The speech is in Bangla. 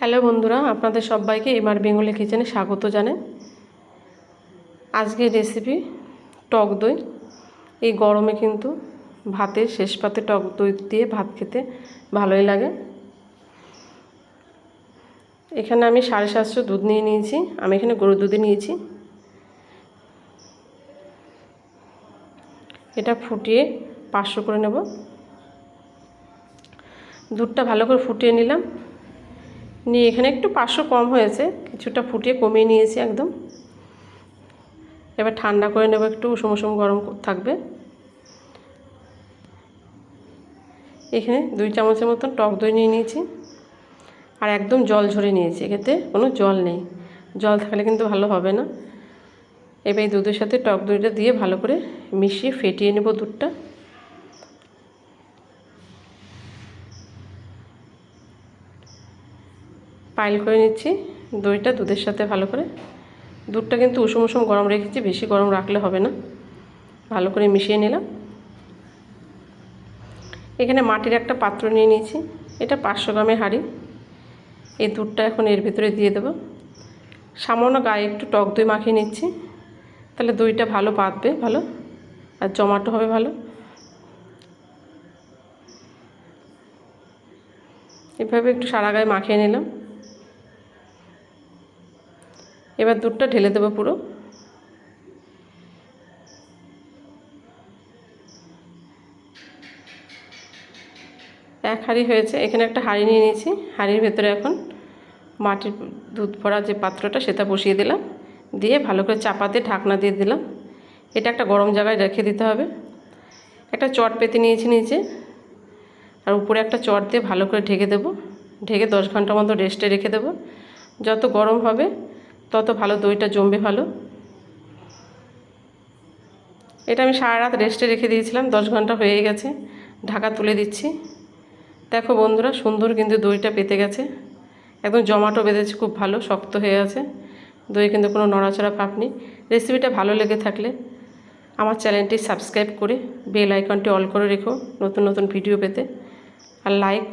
হ্যালো বন্ধুরা, আপনাদের সবাইকে এমআর বেঙ্গলি কিচেনে স্বাগত জানাই। আজকের রেসিপি টক দই। এই গরমে কিন্তু ভাতের শেষ পাতে টক দই দিয়ে ভাত খেতে ভালোই লাগে। এখানে আমি সাড়ে সাতশো দুধ নিয়ে নিয়েছি, আমি এখানে গরুর দুধে নিয়েছি। এটা ফুটিয়ে পাঁচশো করে নেব। দুধটা ভালো করে ফুটিয়ে নিলাম। নিয়ে এখানে একটু পাঁচশো কম হয়েছে, কিছুটা ফুটিয়ে কমিয়ে নিয়েছি একদম। এবার ঠান্ডা করে নেব, একটু উষুম উষুম গরম থাকবে। এখানে দুই চামচের মতন টক দই নিয়ে নিয়েছি, আর একদম জল ঝরে নিয়েছি এতে কোনো জল নেই। জল থাকলে কিন্তু ভালো হবে না। এবার এই দুধের সাথে টক দইটা দিয়ে ভালো করে মিশিয়ে ফেটিয়ে নেব দুধটা। পাইল করে নিচ্ছি। দইটা দুধের সাথে ভালো করে। দুধটা কিন্তু উষুম উষুম গরম রেখেছি, বেশি গরম রাখলে হবে না। ভালো করে মিশিয়ে নিলাম। এখানে মাটির একটা পাত্র নিয়ে নিয়েছি। এটা পাঁচশো গ্রামের হাঁড়ি। এই দুধটা এখন এর ভিতরে দিয়ে দেবো। সামান্য গায়ে একটু টক দই মাখিয়ে নিচ্ছি। তাহলে দইটা ভালো পাতবে ভালো। আর জমাটো হবে ভালো। এভাবে একটু সারা গায়ে মাখিয়ে নিলাম। এবার দুধটা ঢেলে দেবো পুরো। এক হাঁড়ি হয়েছে, এখানে একটা হাঁড়ি নিয়ে নিয়েছি। হাঁড়ির ভেতরে এখন মাটির দুধ ভরা যে পাত্রটা, সেটা বসিয়ে দিলাম। দিয়ে ভালো করে চাপা দিয়ে ঢাকনা দিয়ে দিলাম। এটা একটা গরম জায়গায় রেখে দিতে হবে। একটা চট পেতে নিয়েছি নিচে। আর উপরে একটা চট দিয়ে ভালো করে ঢেকে দেবো। ঢেকে দশ ঘণ্টা মতো রেস্টে রেখে দেবো। যত গরম হবে তত ভালো, দইটা জমবে ভালো। এটা আমি সারা রাত রেস্টে রেখে দিয়েছিলাম, দশ ঘণ্টা হয়ে গেছে, ঢাকা তুলে দিচ্ছি। দেখো বন্ধুরা, সুন্দর কিন্তু দইটা পেতে গেছে। একদম জমাটো বেঁধেছে, খুব ভালো, শক্ত হয়ে আছে। দই কিন্তু কোনো নড়াচড়া ভাব নেই। রেসিপিটা ভালো লেগে থাকলে আমার চ্যানেলটি সাবস্ক্রাইব করে বেল আইকনটি অল করে রেখো, নতুন নতুন ভিডিও পেতে। আর লাইক